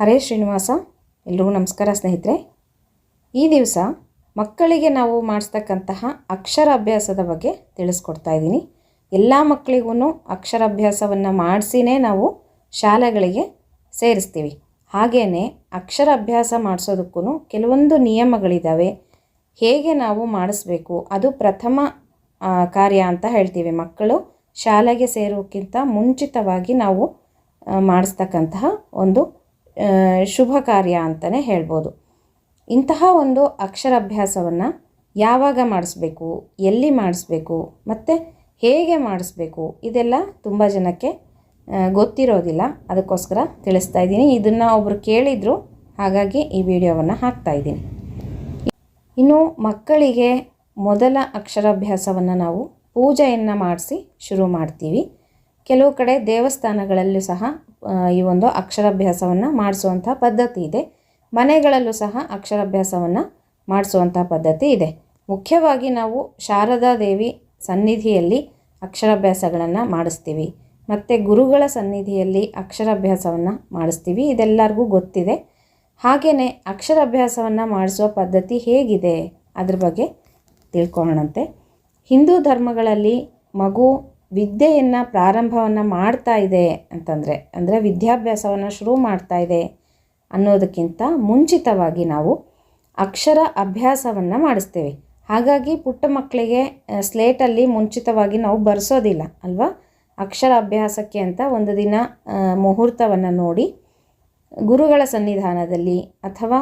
ಹರೇ ಶ್ರೀನಿವಾಸ, ಎಲ್ರಿಗೂ ನಮಸ್ಕಾರ ಸ್ನೇಹಿತರೆ. ಈ ದಿವಸ ಮಕ್ಕಳಿಗೆ ನಾವು ಮಾಡಿಸ್ತಕ್ಕಂತಹ ಅಕ್ಷರಾಭ್ಯಾಸದ ಬಗ್ಗೆ ತಿಳಿಸ್ಕೊಡ್ತಾ ಇದ್ದೀನಿ. ಎಲ್ಲ ಮಕ್ಕಳಿಗೂ ಅಕ್ಷರಾಭ್ಯಾಸವನ್ನು ಮಾಡಿಸಿನೇ ನಾವು ಶಾಲೆಗಳಿಗೆ ಸೇರಿಸ್ತೀವಿ. ಹಾಗೆಯೇ ಅಕ್ಷರಾಭ್ಯಾಸ ಮಾಡಿಸೋದಕ್ಕೂ ಕೆಲವೊಂದು ನಿಯಮಗಳಿದ್ದಾವೆ ಹೇಗೆ ನಾವು ಮಾಡಿಸ್ಬೇಕು, ಅದು ಪ್ರಥಮ ಕಾರ್ಯ ಅಂತ ಹೇಳ್ತೀವಿ. ಮಕ್ಕಳು ಶಾಲೆಗೆ ಸೇರೋಕ್ಕಿಂತ ಮುಂಚಿತವಾಗಿ ನಾವು ಮಾಡಿಸ್ತಕ್ಕಂತಹ ಒಂದು ಶುಭ ಕಾರ್ಯ ಅಂತಲೇ ಹೇಳ್ಬೋದು. ಇಂತಹ ಒಂದು ಅಕ್ಷರಾಭ್ಯಾಸವನ್ನು ಯಾವಾಗ ಮಾಡಿಸ್ಬೇಕು, ಎಲ್ಲಿ ಮಾಡಿಸ್ಬೇಕು, ಮತ್ತು ಹೇಗೆ ಮಾಡಿಸ್ಬೇಕು, ಇದೆಲ್ಲ ತುಂಬ ಜನಕ್ಕೆ ಗೊತ್ತಿರೋದಿಲ್ಲ. ಅದಕ್ಕೋಸ್ಕರ ತಿಳಿಸ್ತಾ ಇದ್ದೀನಿ. ಇದನ್ನು ಒಬ್ಬರು ಕೇಳಿದರು, ಹಾಗಾಗಿ ಈ ವಿಡಿಯೋವನ್ನು ಹಾಕ್ತಾ ಇದ್ದೀನಿ. ಇನ್ನು ಮಕ್ಕಳಿಗೆ ಮೊದಲ ಅಕ್ಷರಾಭ್ಯಾಸವನ್ನು ನಾವು ಪೂಜೆಯನ್ನು ಮಾಡಿಸಿ ಶುರು ಮಾಡ್ತೀವಿ. ಕೆಲವು ಕಡೆ ದೇವಸ್ಥಾನಗಳಲ್ಲೂ ಸಹ ಈ ಒಂದು ಅಕ್ಷರಾಭ್ಯಾಸವನ್ನು ಮಾಡಿಸುವಂಥ ಪದ್ಧತಿ ಇದೆ. ಮನೆಗಳಲ್ಲೂ ಸಹ ಅಕ್ಷರಾಭ್ಯಾಸವನ್ನು ಮಾಡಿಸುವಂಥ ಪದ್ಧತಿ ಇದೆ. ಮುಖ್ಯವಾಗಿ ನಾವು ಶಾರದಾ ದೇವಿ ಸನ್ನಿಧಿಯಲ್ಲಿ ಅಕ್ಷರಾಭ್ಯಾಸಗಳನ್ನು ಮಾಡಿಸ್ತೀವಿ. ಮತ್ತು ಗುರುಗಳ ಸನ್ನಿಧಿಯಲ್ಲಿ ಅಕ್ಷರಾಭ್ಯಾಸವನ್ನು ಮಾಡಿಸ್ತೀವಿ. ಇದೆಲ್ಲರಿಗೂ ಗೊತ್ತಿದೆ. ಹಾಗೆಯೇ ಅಕ್ಷರಾಭ್ಯಾಸವನ್ನು ಮಾಡಿಸುವ ಪದ್ಧತಿ ಹೇಗಿದೆ ಅದ್ರ ಬಗ್ಗೆ ತಿಳ್ಕೊಳ್ಳೋಣಂತೆ. ಹಿಂದೂ ಧರ್ಮಗಳಲ್ಲಿ ಮಗು ವಿದ್ಯೆಯನ್ನು ಪ್ರಾರಂಭವನ್ನು ಮಾಡ್ತಾ ಇದೆ ಅಂತಂದರೆ, ಅಂದರೆ ವಿದ್ಯಾಭ್ಯಾಸವನ್ನು ಶುರು ಮಾಡ್ತಾ ಇದೆ ಅನ್ನೋದಕ್ಕಿಂತ ಮುಂಚಿತವಾಗಿ ನಾವು ಅಕ್ಷರ ಅಭ್ಯಾಸವನ್ನು ಮಾಡಿಸ್ತೇವೆ. ಹಾಗಾಗಿ ಪುಟ್ಟ ಮಕ್ಕಳಿಗೆ ಸ್ಲೇಟಲ್ಲಿ ಮುಂಚಿತವಾಗಿ ನಾವು ಬರೆಸೋದಿಲ್ಲ, ಅಲ್ವಾ? ಅಕ್ಷರ ಅಭ್ಯಾಸಕ್ಕೆ ಅಂತ ಒಂದು ದಿನ ಮುಹೂರ್ತವನ್ನು ನೋಡಿ ಗುರುಗಳ ಸನ್ನಿಧಾನದಲ್ಲಿ ಅಥವಾ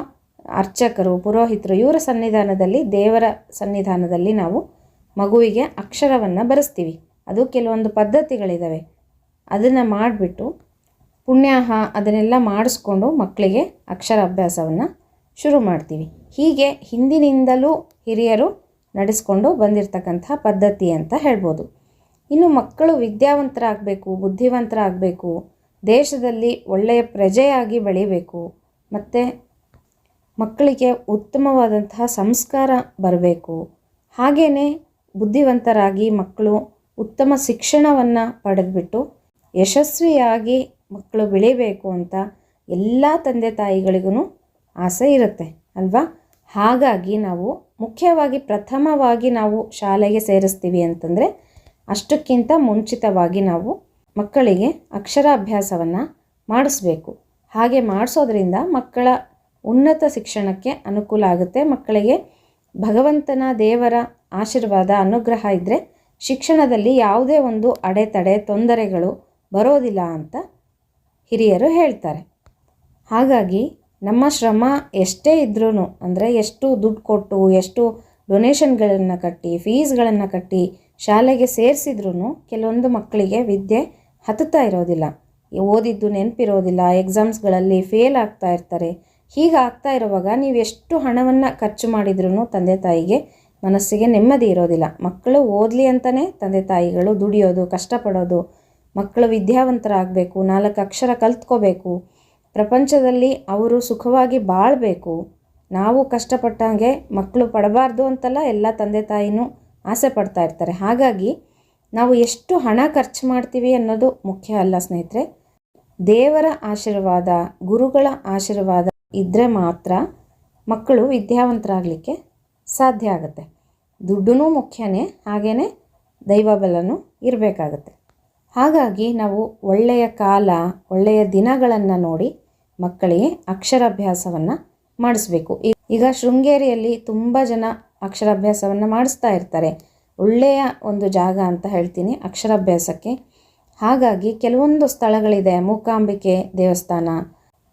ಅರ್ಚಕರು, ಪುರೋಹಿತರು ಇವರ ಸನ್ನಿಧಾನದಲ್ಲಿ, ದೇವರ ಸನ್ನಿಧಾನದಲ್ಲಿ ನಾವು ಮಗುವಿಗೆ ಅಕ್ಷರವನ್ನು ಬರೆಸ್ತೀವಿ. ಅದು ಕೆಲವೊಂದು ಪದ್ಧತಿಗಳಿದ್ದಾವೆ ಅದನ್ನು ಮಾಡಿಬಿಟ್ಟು ಪುಣ್ಯಾಹ ಅದನ್ನೆಲ್ಲ ಮಾಡಿಸ್ಕೊಂಡು ಮಕ್ಕಳಿಗೆ ಅಕ್ಷರ ಅಭ್ಯಾಸವನ್ನು ಶುರು ಮಾಡ್ತೀವಿ. ಹೀಗೆ ಹಿಂದಿನಿಂದಲೂ ಹಿರಿಯರು ನಡೆಸ್ಕೊಂಡು ಬಂದಿರತಕ್ಕಂತಹ ಪದ್ಧತಿ ಅಂತ ಹೇಳ್ಬೋದು. ಇನ್ನು ಮಕ್ಕಳು ವಿದ್ಯಾವಂತರಾಗಬೇಕು, ಬುದ್ಧಿವಂತರಾಗಬೇಕು, ದೇಶದಲ್ಲಿ ಒಳ್ಳೆಯ ಪ್ರಜೆಯಾಗಿ ಬೆಳಿಬೇಕು, ಮತ್ತು ಮಕ್ಕಳಿಗೆ ಉತ್ತಮವಾದಂತಹ ಸಂಸ್ಕಾರ ಬರಬೇಕು. ಹಾಗೆಯೇ ಬುದ್ಧಿವಂತರಾಗಿ ಮಕ್ಕಳು ಉತ್ತಮ ಶಿಕ್ಷಣವನ್ನು ಪಡೆದುಬಿಟ್ಟು ಯಶಸ್ವಿಯಾಗಿ ಮಕ್ಕಳು ಬೆಳಿಬೇಕು ಅಂತ ಎಲ್ಲ ತಂದೆ ತಾಯಿಗಳಿಗೂ ಆಸೆ ಇರುತ್ತೆ, ಅಲ್ವಾ? ಹಾಗಾಗಿ ನಾವು ಮುಖ್ಯವಾಗಿ ಪ್ರಥಮವಾಗಿ ನಾವು ಶಾಲೆಗೆ ಸೇರಿಸ್ತೀವಿ ಅಂತಂದರೆ ಅಷ್ಟಕ್ಕಿಂತ ಮುಂಚಿತವಾಗಿ ನಾವು ಮಕ್ಕಳಿಗೆ ಅಕ್ಷರಾಭ್ಯಾಸವನ್ನು ಮಾಡಿಸ್ಬೇಕು. ಹಾಗೆ ಮಾಡಿಸೋದ್ರಿಂದ ಮಕ್ಕಳ ಉನ್ನತ ಶಿಕ್ಷಣಕ್ಕೆ ಅನುಕೂಲ ಆಗುತ್ತೆ. ಮಕ್ಕಳಿಗೆ ಭಗವಂತನ ದೇವರ ಆಶೀರ್ವಾದ, ಅನುಗ್ರಹ ಇದ್ದರೆ ಶಿಕ್ಷಣದಲ್ಲಿ ಯಾವುದೇ ಒಂದು ಅಡೆತಡೆ, ತೊಂದರೆಗಳು ಬರೋದಿಲ್ಲ ಅಂತ ಹಿರಿಯರು ಹೇಳ್ತಾರೆ. ಹಾಗಾಗಿ ನಮ್ಮ ಶ್ರಮ ಎಷ್ಟೇ ಇದ್ರೂ ಅಂದರೆ ಎಷ್ಟು ದುಡ್ಡು ಕೊಟ್ಟು, ಎಷ್ಟು ಡೊನೇಷನ್ಗಳನ್ನು ಕಟ್ಟಿ, ಫೀಸ್ಗಳನ್ನು ಕಟ್ಟಿ ಶಾಲೆಗೆ ಸೇರಿಸಿದ್ರೂ ಕೆಲವೊಂದು ಮಕ್ಕಳಿಗೆ ವಿದ್ಯೆ ಹತ್ತುತ್ತಾ ಇರೋದಿಲ್ಲ. ಓದಿದ್ದು ನೆನಪಿರೋದಿಲ್ಲ ಎಕ್ಸಾಮ್ಸ್ಗಳಲ್ಲಿ ಫೇಲ್ ಆಗ್ತಾ ಇರ್ತಾರೆ. ಹೀಗೆ ಆಗ್ತಾ ಇರುವಾಗ ನೀವು ಎಷ್ಟು ಹಣವನ್ನು ಖರ್ಚು ಮಾಡಿದ್ರೂ ತಂದೆ ತಾಯಿಗೆ ಮನಸ್ಸಿಗೆ ನೆಮ್ಮದಿ ಇರೋದಿಲ್ಲ. ಮಕ್ಕಳು ಓದಲಿ ಅಂತಲೇ ತಂದೆ ತಾಯಿಗಳು ದುಡಿಯೋದು, ಕಷ್ಟಪಡೋದು, ಮಕ್ಕಳು ವಿದ್ಯಾವಂತರಾಗಬೇಕು, ನಾಲ್ಕು ಅಕ್ಷರ ಕಲ್ತ್ಕೋಬೇಕು. ಪ್ರಪಂಚದಲ್ಲಿ ಅವರು ಸುಖವಾಗಿ ಬಾಳಬೇಕು. ನಾವು ಕಷ್ಟಪಟ್ಟಂಗೆ ಮಕ್ಕಳು ಪಡಬಾರ್ದು ಅಂತಲ್ಲ ಎಲ್ಲ ತಂದೆ ತಾಯಿನೂ ಆಸೆ ಪಡ್ತಾ ಇರ್ತಾರೆ. ಹಾಗಾಗಿ ನಾವು ಎಷ್ಟು ಹಣ ಖರ್ಚು ಮಾಡ್ತೀವಿ ಅನ್ನೋದು ಮುಖ್ಯ ಅಲ್ಲ ಸ್ನೇಹಿತರೆ. ದೇವರ ಆಶೀರ್ವಾದ, ಗುರುಗಳ ಆಶೀರ್ವಾದ ಇದ್ದರೆ ಮಾತ್ರ ಮಕ್ಕಳು ವಿದ್ಯಾವಂತರಾಗಲಿಕ್ಕೆ ಸಾಧ್ಯ ಆಗುತ್ತೆ. ದುಡ್ಡೂ ಮುಖ್ಯನೇ ಹಾಗೆಯೇ ದೈವಬಲನೂ ಇರಬೇಕಾಗತ್ತೆ. ಹಾಗಾಗಿ ನಾವು ಒಳ್ಳೆಯ ಕಾಲ, ಒಳ್ಳೆಯ ದಿನಗಳನ್ನು ನೋಡಿ ಮಕ್ಕಳಿಗೆ ಅಕ್ಷರಾಭ್ಯಾಸವನ್ನು ಮಾಡಿಸ್ಬೇಕು. ಈಗ ಶೃಂಗೇರಿಯಲ್ಲಿ ತುಂಬ ಜನ ಅಕ್ಷರಾಭ್ಯಾಸವನ್ನು ಮಾಡಿಸ್ತಾ ಇರ್ತಾರೆ. ಒಳ್ಳೆಯ ಒಂದು ಜಾಗ ಅಂತ ಹೇಳ್ತೀನಿ ಅಕ್ಷರಾಭ್ಯಾಸಕ್ಕೆ. ಹಾಗಾಗಿ ಕೆಲವೊಂದು ಸ್ಥಳಗಳಿದೆ. ಮೂಕಾಂಬಿಕೆ ದೇವಸ್ಥಾನ.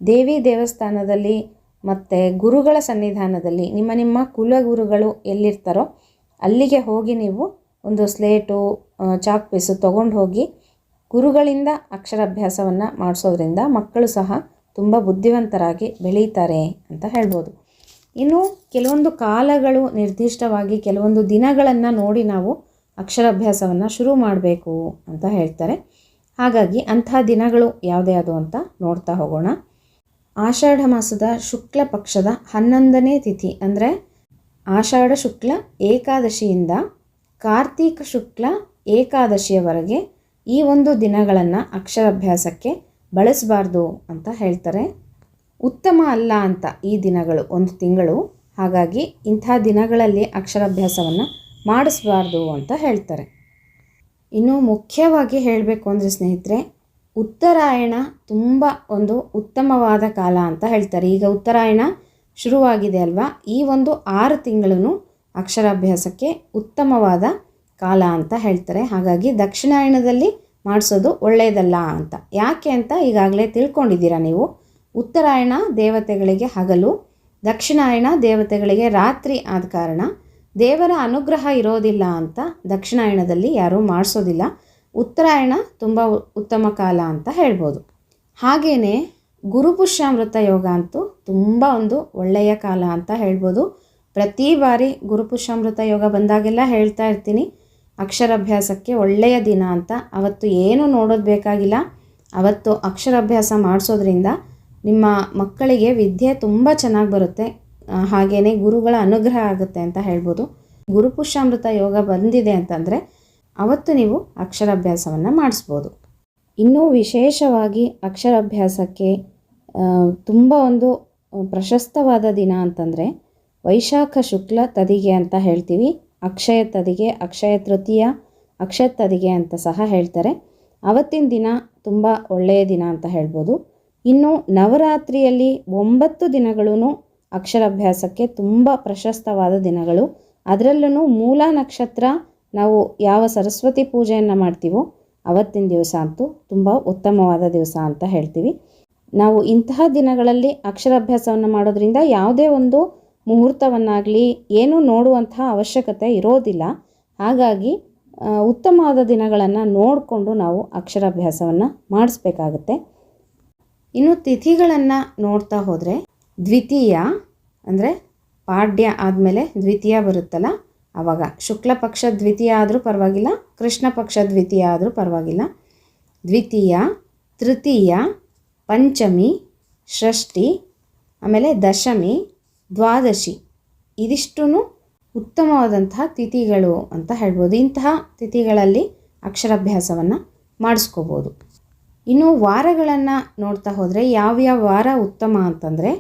ದೇವಿ ದೇವಸ್ಥಾನದಲ್ಲಿ ಮತ್ತು ಗುರುಗಳ ಸನ್ನಿಧಾನದಲ್ಲಿ ನಿಮ್ಮ ನಿಮ್ಮ ಕುಲಗುರುಗಳು ಎಲ್ಲಿರ್ತಾರೋ ಅಲ್ಲಿಗೆ ಹೋಗಿ ನೀವು ಒಂದು ಸ್ಲೇಟು ಚಾಕ್ ಪೀಸು ತೊಗೊಂಡು ಹೋಗಿ ಗುರುಗಳಿಂದ ಅಕ್ಷರಾಭ್ಯಾಸವನ್ನು ಮಾಡಿಸೋದ್ರಿಂದ ಮಕ್ಕಳು ಸಹ ತುಂಬ ಬುದ್ಧಿವಂತರಾಗಿ ಬೆಳೀತಾರೆ ಅಂತ ಹೇಳ್ಬೋದು. ಇನ್ನು ಕೆಲವೊಂದು ಕಾಲಗಳು ನಿರ್ದಿಷ್ಟವಾಗಿ ಕೆಲವೊಂದು ದಿನಗಳನ್ನು ನೋಡಿ ನಾವು ಅಕ್ಷರಾಭ್ಯಾಸವನ್ನು ಶುರು ಮಾಡಬೇಕು ಅಂತ ಹೇಳ್ತಾರೆ. ಹಾಗಾಗಿ ಅಂಥ ದಿನಗಳು ಯಾವುದ್ಯಾವುದು ಅಂತ ನೋಡ್ತಾ ಹೋಗೋಣ. ಆಷಾಢ ಮಾಸದ ಶುಕ್ಲ ಪಕ್ಷದ ಹನ್ನೊಂದನೇ ತಿಥಿ ಅಂದರೆ ಆಷಾಢ ಶುಕ್ಲ ಏಕಾದಶಿಯಿಂದ ಕಾರ್ತೀಕ ಶುಕ್ಲ ಏಕಾದಶಿಯವರೆಗೆ ಈ ಒಂದು ದಿನಗಳನ್ನು ಅಕ್ಷರಾಭ್ಯಾಸಕ್ಕೆ ಬಳಸಬಾರ್ದು ಅಂತ ಹೇಳ್ತಾರೆ. ಉತ್ತಮ ಅಲ್ಲ ಅಂತ ಈ ದಿನಗಳು, ಒಂದು ತಿಂಗಳು. ಹಾಗಾಗಿ ಇಂಥ ದಿನಗಳಲ್ಲಿ ಅಕ್ಷರಾಭ್ಯಾಸವನ್ನು ಮಾಡಿಸಬಾರ್ದು ಅಂತ ಹೇಳ್ತಾರೆ. ಇನ್ನು ಮುಖ್ಯವಾಗಿ ಹೇಳಬೇಕು ಅಂದರೆ ಸ್ನೇಹಿತರೆ ಉತ್ತರಾಯಣ ತುಂಬ ಒಂದು ಉತ್ತಮವಾದ ಕಾಲ ಅಂತ ಹೇಳ್ತಾರೆ. ಈಗ ಉತ್ತರಾಯಣ ಶುರುವಾಗಿದೆ ಅಲ್ವಾ? ಈ ಒಂದು ಆರು ತಿಂಗಳು ಅಕ್ಷರಾಭ್ಯಾಸಕ್ಕೆ ಉತ್ತಮವಾದ ಕಾಲ ಅಂತ ಹೇಳ್ತಾರೆ. ಹಾಗಾಗಿ ದಕ್ಷಿಣಾಯಣದಲ್ಲಿ ಮಾಡಿಸೋದು ಒಳ್ಳೆಯದಲ್ಲ ಅಂತ. ಯಾಕೆ ಅಂತ ಈಗಾಗಲೇ ತಿಳ್ಕೊಂಡಿದ್ದೀರಾ ನೀವು? ಉತ್ತರಾಯಣ ದೇವತೆಗಳಿಗೆ ಹಗಲು, ದಕ್ಷಿಣಾಯಣ ದೇವತೆಗಳಿಗೆ ರಾತ್ರಿ ಆದ ಕಾರಣ ದೇವರ ಅನುಗ್ರಹ ಇರೋದಿಲ್ಲ ಅಂತ ದಕ್ಷಿಣಾಯಣದಲ್ಲಿ ಯಾರೂ ಮಾಡಿಸೋದಿಲ್ಲ. ಉತ್ತರಾಯಣ ತುಂಬ ಉತ್ತಮ ಕಾಲ ಅಂತ ಹೇಳ್ಬೋದು. ಹಾಗೆಯೇ ಗುರುಪುಷ್ಯಾಮೃತ ಯೋಗ ಅಂತೂ ತುಂಬ ಒಂದು ಒಳ್ಳೆಯ ಕಾಲ ಅಂತ ಹೇಳ್ಬೋದು. ಪ್ರತಿ ಬಾರಿ ಗುರುಪುಷ್ಯಾಮೃತ ಯೋಗ ಬಂದಾಗೆಲ್ಲ ಹೇಳ್ತಾ ಇರ್ತೀನಿ. ಅಕ್ಷರಾಭ್ಯಾಸಕ್ಕೆ ಒಳ್ಳೆಯ ದಿನ ಅಂತ. ಅವತ್ತು ಏನು ನೋಡೋದು ಬೇಕಾಗಿಲ್ಲ. ಅವತ್ತು ಅಕ್ಷರಾಭ್ಯಾಸ ಮಾಡಿಸೋದ್ರಿಂದ ನಿಮ್ಮ ಮಕ್ಕಳಿಗೆ ವಿದ್ಯೆ ತುಂಬ ಚೆನ್ನಾಗಿ ಬರುತ್ತೆ. ಹಾಗೆಯೇ ಗುರುಗಳ ಅನುಗ್ರಹ ಆಗುತ್ತೆ ಅಂತ ಹೇಳ್ಬೋದು. ಗುರುಪುಷ್ಯಾಮೃತ ಯೋಗ ಬಂದಿದೆ ಅಂತಂದರೆ ಅವತ್ತು ನೀವು ಅಕ್ಷರಾಭ್ಯಾಸವನ್ನು ಮಾಡಿಸ್ಬೋದು. ಇನ್ನೂ ವಿಶೇಷವಾಗಿ ಅಕ್ಷರಾಭ್ಯಾಸಕ್ಕೆ ತುಂಬ ಒಂದು ಪ್ರಶಸ್ತವಾದ ದಿನ ಅಂತಂದರೆ ವೈಶಾಖ ಶುಕ್ಲ ತದಿಗೆ ಅಂತ ಹೇಳ್ತೀವಿ. ಅಕ್ಷಯ ತದಿಗೆ, ಅಕ್ಷಯ ತೃತೀಯ, ಅಕ್ಷಯ ತದಿಗೆ ಅಂತ ಸಹ ಹೇಳ್ತಾರೆ. ಅವತ್ತಿನ ದಿನ ತುಂಬ ಒಳ್ಳೆಯ ದಿನ ಅಂತ ಹೇಳ್ಬೋದು. ಇನ್ನು ನವರಾತ್ರಿಯಲ್ಲಿ ಒಂಬತ್ತು ದಿನಗಳೂ ಅಕ್ಷರಾಭ್ಯಾಸಕ್ಕೆ ತುಂಬ ಪ್ರಶಸ್ತವಾದ ದಿನಗಳು. ಅದರಲ್ಲೂ ಮೂಲ ನಕ್ಷತ್ರ ನಾವು ಯಾವ ಸರಸ್ವತಿ ಪೂಜೆಯನ್ನು ಮಾಡ್ತೀವೋ ಅವತ್ತಿನ ದಿವಸ ಅಂತೂ ತುಂಬ ಉತ್ತಮವಾದ ದಿವಸ ಅಂತ ಹೇಳ್ತೀವಿ. ನಾವು ಇಂತಹ ದಿನಗಳಲ್ಲಿ ಅಕ್ಷರಾಭ್ಯಾಸವನ್ನು ಮಾಡೋದ್ರಿಂದ ಯಾವುದೇ ಒಂದು ಮುಹೂರ್ತವನ್ನಾಗಲಿ ಏನೂ ನೋಡುವಂತಹ ಅವಶ್ಯಕತೆ ಇರೋದಿಲ್ಲ. ಹಾಗಾಗಿ ಉತ್ತಮವಾದ ದಿನಗಳನ್ನು ನೋಡಿಕೊಂಡು ನಾವು ಅಕ್ಷರಾಭ್ಯಾಸವನ್ನು ಮಾಡಿಸ್ಬೇಕಾಗತ್ತೆ. ಇನ್ನು ತಿಥಿಗಳನ್ನು ನೋಡ್ತಾ ಹೋದರೆ ದ್ವಿತೀಯ ಅಂದರೆ ಪಾಡ್ಯ ಆದಮೇಲೆ ದ್ವಿತೀಯ ಬರುತ್ತಲ್ಲ ಆವಾಗ ಶುಕ್ಲ ಪಕ್ಷ ದ್ವಿತೀಯ ಆದರೂ ಪರವಾಗಿಲ್ಲ, ಕೃಷ್ಣ ಪಕ್ಷ ದ್ವಿತೀಯ ಆದರೂ ಪರವಾಗಿಲ್ಲ. ದ್ವಿತೀಯ, ತೃತೀಯ, ಪಂಚಮಿ, ಷಷ್ಠಿ, ಆಮೇಲೆ ದಶಮಿ, ದ್ವಾದಶಿ. ಇದಿಷ್ಟೂ ಉತ್ತಮವಾದಂತಹ ತಿಥಿಗಳು ಅಂತ ಹೇಳ್ಬೋದು. ಇಂತಹ ತಿಥಿಗಳಲ್ಲಿ ಅಕ್ಷರಾಭ್ಯಾಸವನ್ನು ಮಾಡಿಸ್ಕೋಬೋದು. ಇನ್ನು ವಾರಗಳನ್ನು ನೋಡ್ತಾ ಹೋದರೆ ಯಾವ್ಯಾವ ವಾರ ಉತ್ತಮ ಅಂತಂದರೆ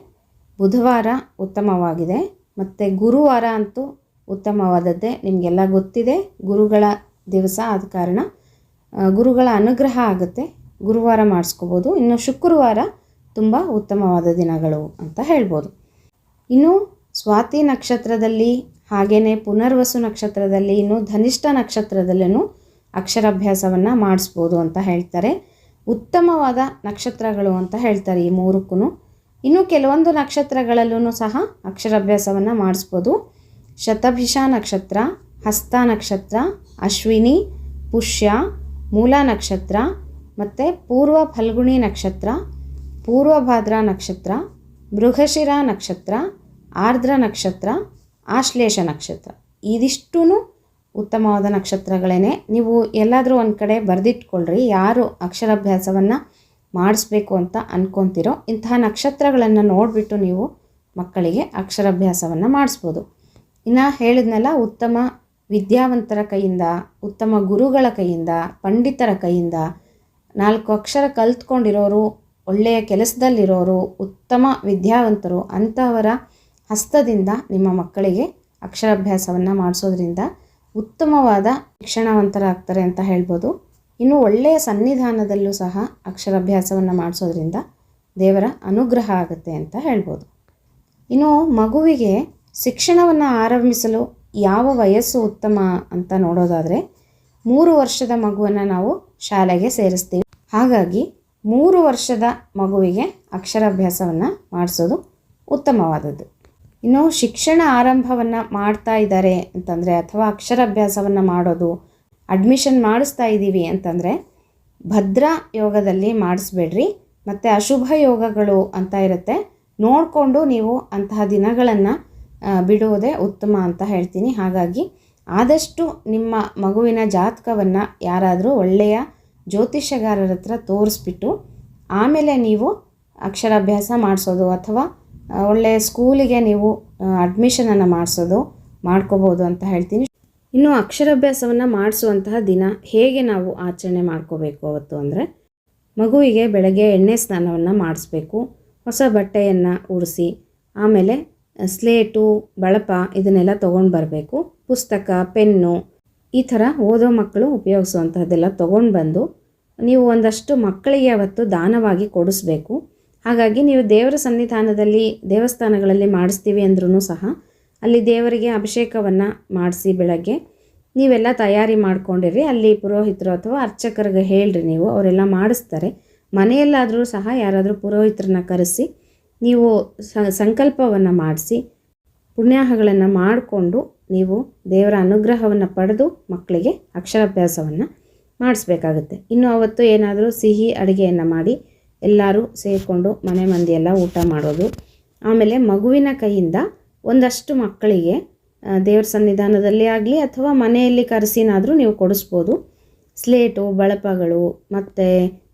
ಬುಧವಾರ ಉತ್ತಮವಾಗಿದೆ, ಮತ್ತು ಗುರುವಾರ ಅಂತೂ ಉತ್ತಮವಾದದ್ದೇ ನಿಮಗೆಲ್ಲ ಗೊತ್ತಿದೆ. ಗುರುಗಳ ದಿವಸ ಆದ ಕಾರಣ ಗುರುಗಳ ಅನುಗ್ರಹ ಆಗುತ್ತೆ. ಗುರುವಾರ ಮಾಡಿಸ್ಕೋಬೋದು. ಇನ್ನು ಶುಕ್ರವಾರ ತುಂಬ ಉತ್ತಮವಾದ ದಿನಗಳು ಅಂತ ಹೇಳ್ಬೋದು. ಇನ್ನು ಸ್ವಾತಿ ನಕ್ಷತ್ರದಲ್ಲಿ ಹಾಗೆಯೇ ಪುನರ್ವಸು ನಕ್ಷತ್ರದಲ್ಲಿ ಇನ್ನು ಧನಿಷ್ಠ ನಕ್ಷತ್ರದಲ್ಲೂ ಅಕ್ಷರಾಭ್ಯಾಸವನ್ನು ಮಾಡಿಸ್ಬೋದು ಅಂತ ಹೇಳ್ತಾರೆ. ಉತ್ತಮವಾದ ನಕ್ಷತ್ರಗಳು ಅಂತ ಹೇಳ್ತಾರೆ ಈ ಮೂರಕ್ಕೂ ಇನ್ನು ಕೆಲವೊಂದು ನಕ್ಷತ್ರಗಳಲ್ಲೂ ಸಹ ಅಕ್ಷರಾಭ್ಯಾಸವನ್ನು ಮಾಡಿಸ್ಬೋದು. ಶತಭಿಷ ನಕ್ಷತ್ರ, ಹಸ್ತ ನಕ್ಷತ್ರ, ಅಶ್ವಿನಿ, ಪುಷ್ಯ, ಮೂಲ ನಕ್ಷತ್ರ ಮತ್ತು ಪೂರ್ವ ಫಲ್ಗುಣಿ ನಕ್ಷತ್ರ ಪೂರ್ವಭಾದ್ರ ನಕ್ಷತ್ರ ಮೃಗಶಿರ ನಕ್ಷತ್ರ, ಆರ್ದ್ರ ನಕ್ಷತ್ರ, ಆಶ್ಲೇಷ ನಕ್ಷತ್ರ. ಇದಿಷ್ಟೂ ಉತ್ತಮವಾದ ನಕ್ಷತ್ರಗಳೇ ನೀವು ಎಲ್ಲಾದರೂ ಒಂದು ಕಡೆ ಬರೆದಿಟ್ಕೊಳ್ರಿ, ಯಾರು ಅಕ್ಷರಾಭ್ಯಾಸವನ್ನು ಮಾಡಿಸ್ಬೇಕು ಅಂತ ಅಂದ್ಕೊತಿರೋ ಇಂತಹ ನಕ್ಷತ್ರಗಳನ್ನು ನೋಡಿಬಿಟ್ಟು ನೀವು ಮಕ್ಕಳಿಗೆ ಅಕ್ಷರಾಭ್ಯಾಸವನ್ನು ಮಾಡಿಸ್ಬೋದು. ಇನ್ನು ಹೇಳಿದ್ನಲ್ಲ, ಉತ್ತಮ ವಿದ್ಯಾವಂತರ ಕೈಯಿಂದ, ಉತ್ತಮ ಗುರುಗಳ ಕೈಯಿಂದ, ಪಂಡಿತರ ಕೈಯಿಂದ ನಾಲ್ಕು ಅಕ್ಷರ ಕಲ್ತ್ಕೊಂಡಿರೋರು, ಒಳ್ಳೆಯ ಕೆಲಸದಲ್ಲಿರೋರು, ಉತ್ತಮ ವಿದ್ಯಾವಂತರು ಅಂಥವರ ಹಸ್ತದಿಂದ ನಿಮ್ಮ ಮಕ್ಕಳಿಗೆ ಅಕ್ಷರಾಭ್ಯಾಸವನ್ನು ಮಾಡಿಸೋದ್ರಿಂದ ಉತ್ತಮವಾದ ಶಿಕ್ಷಣವಂತರಾಗ್ತಾರೆ ಅಂತ ಹೇಳ್ಬೋದು. ಇನ್ನು ಒಳ್ಳೆಯ ಸನ್ನಿಧಾನದಲ್ಲೂ ಸಹ ಅಕ್ಷರಾಭ್ಯಾಸವನ್ನು ಮಾಡಿಸೋದ್ರಿಂದ ದೇವರ ಅನುಗ್ರಹ ಆಗುತ್ತೆ ಅಂತ ಹೇಳ್ಬೋದು. ಇನ್ನು ಮಗುವಿಗೆ ಶಿಕ್ಷಣವನ್ನು ಆರಂಭಿಸಲು ಯಾವ ವಯಸ್ಸು ಉತ್ತಮ ಅಂತ ನೋಡೋದಾದರೆ ಮೂರು ವರ್ಷದ ಮಗುವನ್ನು ನಾವು ಶಾಲೆಗೆ ಸೇರಿಸ್ತೀವಿ. ಹಾಗಾಗಿ ಮೂರು ವರ್ಷದ ಮಗುವಿಗೆ ಅಕ್ಷರಾಭ್ಯಾಸವನ್ನು ಮಾಡಿಸೋದು ಉತ್ತಮವಾದದ್ದು. ಇನ್ನು ಶಿಕ್ಷಣ ಆರಂಭವನ್ನು ಮಾಡ್ತಾ ಇದ್ದಾರೆ ಅಂತಂದರೆ ಅಥವಾ ಅಕ್ಷರಾಭ್ಯಾಸವನ್ನು ಮಾಡೋದು, ಅಡ್ಮಿಷನ್ ಮಾಡಿಸ್ತಾ ಇದ್ದೀವಿ ಅಂತಂದರೆ ಭದ್ರ ಯೋಗದಲ್ಲಿ ಮಾಡಿಸ್ಬೇಡ್ರಿ, ಮತ್ತು ಅಶುಭ ಯೋಗಗಳು ಅಂತ ಇರುತ್ತೆ. ನೋಡಿಕೊಂಡು ನೀವು ಅಂತಹ ದಿನಗಳನ್ನು ಬಿಡುವುದೇ ಉತ್ತಮ ಅಂತ ಹೇಳ್ತೀನಿ. ಹಾಗಾಗಿ ಆದಷ್ಟು ನಿಮ್ಮ ಮಗುವಿನ ಜಾತಕವನ್ನು ಯಾರಾದರೂ ಒಳ್ಳೆಯ ಜ್ಯೋತಿಷ್ಯಗಾರರ ಹತ್ರ ತೋರಿಸ್ಬಿಟ್ಟು ಆಮೇಲೆ ನೀವು ಅಕ್ಷರಾಭ್ಯಾಸ ಮಾಡಿಸೋದು ಅಥವಾ ಒಳ್ಳೆಯ ಸ್ಕೂಲಿಗೆ ನೀವು ಅಡ್ಮಿಷನನ್ನು ಮಾಡಿಸೋದು, ಮಾಡ್ಕೋಬೋದು ಅಂತ ಹೇಳ್ತೀನಿ. ಇನ್ನು ಅಕ್ಷರಾಭ್ಯಾಸವನ್ನು ಮಾಡಿಸುವಂತಹ ದಿನ ಹೇಗೆ ನಾವು ಆಚರಣೆ ಮಾಡ್ಕೋಬೇಕು ಅವತ್ತು ಅಂದರೆ, ಮಗುವಿಗೆ ಬೆಳಗ್ಗೆ ಎಣ್ಣೆ ಸ್ನಾನವನ್ನು ಮಾಡಿಸ್ಬೇಕು. ಹೊಸ ಬಟ್ಟೆಯನ್ನು ಉಡಿಸಿ, ಆಮೇಲೆ ಸ್ಲೇಟು, ಬಳಪ ಇದನ್ನೆಲ್ಲ ತೊಗೊಂಡು ಬರಬೇಕು. ಪುಸ್ತಕ, ಪೆನ್ನು ಈ ಥರ ಓದೋ ಮಕ್ಕಳು ಉಪಯೋಗಿಸುವಂಥದ್ದೆಲ್ಲ ತೊಗೊಂಡು ಬಂದು ನೀವು ಒಂದಷ್ಟು ಮಕ್ಕಳಿಗೆ ಅವತ್ತು ದಾನವಾಗಿ ಕೊಡಿಸ್ಬೇಕು. ಹಾಗಾಗಿ ನೀವು ದೇವರ ಸನ್ನಿಧಾನದಲ್ಲಿ, ದೇವಸ್ಥಾನಗಳಲ್ಲಿ ಮಾಡಿಸ್ತೀವಿ ಅಂದ್ರೂ ಸಹ ಅಲ್ಲಿ ದೇವರಿಗೆ ಅಭಿಷೇಕವನ್ನು ಮಾಡಿಸಿ ಬೆಳಗ್ಗೆ ನೀವೆಲ್ಲ ತಯಾರಿ ಮಾಡ್ಕೊಂಡಿರಿ. ಅಲ್ಲಿ ಪುರೋಹಿತರು ಅಥವಾ ಅರ್ಚಕರಿಗೆ ಹೇಳ್ರಿ ನೀವು, ಅವರೆಲ್ಲ ಮಾಡಿಸ್ತಾರೆ. ಮನೆಯಲ್ಲಾದರೂ ಸಹ ಯಾರಾದರೂ ಪುರೋಹಿತರನ್ನ ಕರೆಸಿ ನೀವು ಸಂಕಲ್ಪವನ್ನು ಮಾಡಿಸಿ, ಪುಣ್ಯಾಹಗಳನ್ನು ಮಾಡಿಕೊಂಡು ನೀವು ದೇವರ ಅನುಗ್ರಹವನ್ನು ಪಡೆದು ಮಕ್ಕಳಿಗೆ ಅಕ್ಷರಾಭ್ಯಾಸವನ್ನು ಮಾಡಿಸ್ಬೇಕಾಗುತ್ತೆ. ಇನ್ನು ಅವತ್ತು ಏನಾದರೂ ಸಿಹಿ ಅಡುಗೆಯನ್ನು ಮಾಡಿ ಎಲ್ಲರೂ ಸೇರಿಕೊಂಡು ಮನೆ ಮಂದಿಯೆಲ್ಲ ಊಟ ಮಾಡೋದು, ಆಮೇಲೆ ಮಗುವಿನ ಕೈಯಿಂದ ಒಂದಷ್ಟು ಮಕ್ಕಳಿಗೆ ದೇವ್ರ ಸನ್ನಿಧಾನದಲ್ಲಿ ಆಗಲಿ ಅಥವಾ ಮನೆಯಲ್ಲಿ ಕರೆಸಿನಾದರೂ ನೀವು ಕೊಡಿಸ್ಬೋದು. ಸ್ಲೇಟು, ಬಳಪಗಳು, ಮತ್ತು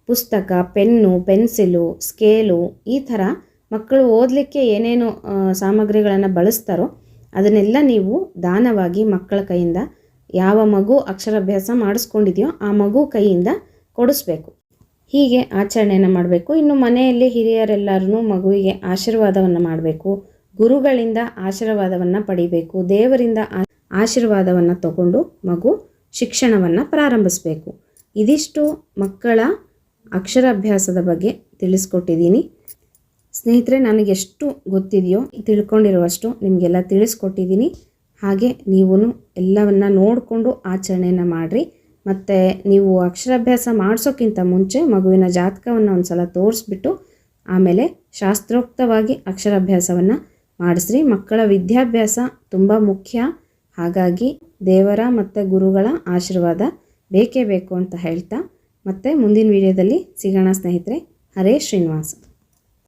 ಪುಸ್ತಕ, ಪೆನ್ನು, ಪೆನ್ಸಿಲು, ಸ್ಕೇಲು ಈ ಥರ ಮಕ್ಕಳು ಓದಲಿಕ್ಕೆ ಏನೇನು ಸಾಮಗ್ರಿಗಳನ್ನು ಬಳಸ್ತಾರೋ ಅದನ್ನೆಲ್ಲ ನೀವು ದಾನವಾಗಿ ಮಕ್ಕಳ ಕೈಯಿಂದ ಯಾವ ಮಗು ಅಕ್ಷರಾಭ್ಯಾಸ ಮಾಡಿಸ್ಕೊಂಡಿದೆಯೋ ಆ ಮಗು ಕೈಯಿಂದ ಕೊಡಿಸ್ಬೇಕು. ಹೀಗೆ ಆಚರಣೆಯನ್ನು ಮಾಡಬೇಕು. ಇನ್ನು ಮನೆಯಲ್ಲಿ ಹಿರಿಯರೆಲ್ಲರೂ ಮಗುವಿಗೆ ಆಶೀರ್ವಾದವನ್ನು ಮಾಡಬೇಕು. ಗುರುಗಳಿಂದ ಆಶೀರ್ವಾದವನ್ನು ಪಡಿಬೇಕು. ದೇವರಿಂದ ಆಶೀರ್ವಾದವನ್ನು ತಗೊಂಡು ಮಗು ಶಿಕ್ಷಣವನ್ನು ಪ್ರಾರಂಭಿಸಬೇಕು. ಇದಿಷ್ಟು ಮಕ್ಕಳ ಅಕ್ಷರಾಭ್ಯಾಸದ ಬಗ್ಗೆ ತಿಳಿಸ್ಕೊಟ್ಟಿದ್ದೀನಿ. ಸ್ನೇಹಿತರೆ ನನಗೆಷ್ಟು ಗೊತ್ತಿದೆಯೋ ತಿಳ್ಕೊಂಡಿರುವಷ್ಟು ನಿಮಗೆಲ್ಲ ತಿಳಿಸ್ಕೊಟ್ಟಿದ್ದೀನಿ. ಹಾಗೆ ನೀವು ಎಲ್ಲವನ್ನು ನೋಡಿಕೊಂಡು ಆಚರಣೆಯನ್ನು ಮಾಡಿರಿ. ಮತ್ತು ನೀವು ಅಕ್ಷರಾಭ್ಯಾಸ ಮಾಡಿಸೋಕ್ಕಿಂತ ಮುಂಚೆ ಮಗುವಿನ ಜಾತಕವನ್ನು ಒಂದು ಸಲ ತೋರಿಸ್ಬಿಟ್ಟು ಆಮೇಲೆ ಶಾಸ್ತ್ರೋಕ್ತವಾಗಿ ಅಕ್ಷರಾಭ್ಯಾಸವನ್ನು ಮಾಡಿಸ್ರಿ. ಮಕ್ಕಳ ವಿದ್ಯಾಭ್ಯಾಸ ತುಂಬ ಮುಖ್ಯ. ಹಾಗಾಗಿ ದೇವರ ಮತ್ತು ಗುರುಗಳ ಆಶೀರ್ವಾದ ಬೇಕೇ ಬೇಕು ಅಂತ ಹೇಳ್ತಾ ಮತ್ತೆ ಮುಂದಿನ ವಿಡಿಯೋದಲ್ಲಿ ಸಿಗೋಣ ಸ್ನೇಹಿತರೆ. ಹರೇ ಶ್ರೀನಿವಾಸ.